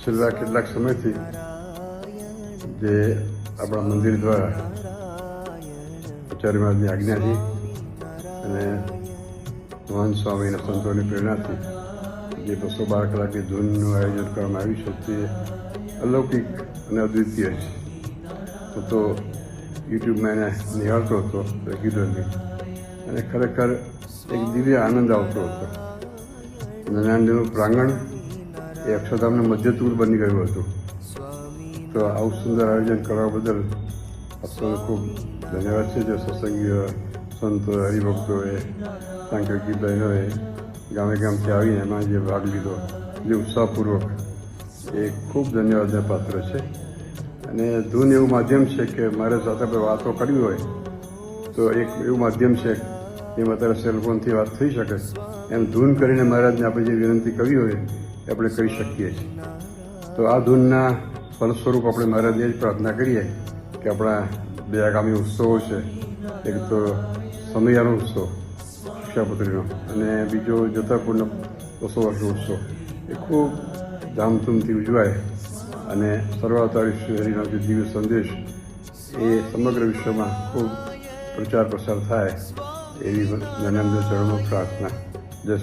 છેલ્લા કેટલાક સમયથી જે આપણા મંદિર દ્વારા આચાર્ય મહારાજની આજ્ઞાથી અને મોહન અને સંતોની પ્રેરણાથી જે બસો બાર કલાકની ધૂનનું આયોજન કરવામાં આવ્યું છે તે અલૌકિક અને અદ્વિતીય છે. હું તો યુટ્યુબમાં એને નિહાળતો હતો રેગ્યુલરલી અને ખરેખર એક દિવ્ય આનંદ આવતો હતો. નાનાંદનું પ્રાંગણ એ અક્ષરધામનું મધ્યતુર બની ગયું હતું. તો આવું સુંદર આયોજન કરવા બદલ આપનો ખૂબ ધન્યવાદ છે. જે સત્સંગીઓ સંતો, હરિભક્તોએ સાંકેતિક બહેનોએ ગામે ગામથી આવીને એમાં જે ભાગ લીધો, જે ઉત્સાહપૂર્વક, એ ખૂબ ધન્યવાદને પાત્ર છે. અને ધૂન એવું માધ્યમ છે કે મારે સાથે વાતો કરવી હોય, તો એક એવું માધ્યમ છે એમાં અત્યારે સેલફોનથી વાત થઈ શકે. એમ ધૂન કરીને મહારાજને આપણે જે વિનંતી કરવી હોય એ આપણે કરી શકીએ છીએ. તો આ ધૂનના ફલસ્વરૂપ આપણે મહારાજને જ પ્રાર્થના કરીએ કે આપણા બે આગામી ઉત્સવો છે. એક તો સમયાનો ઉત્સવ શિક્ષાપત્રીનો અને બીજો જોતાપુરનો બસો વર્ષનો ઉત્સવ. એ ખૂબ ધામધૂમથી ઉજવાય અને સર્વાવતારી શ્રી હરિનો જે દિવ્ય સંદેશ એ સમગ્ર વિશ્વમાં ખૂબ પ્રચાર પ્રસાર થાય. એવી નરેન્દ્ર ચરણો પ્રાર્થના. જય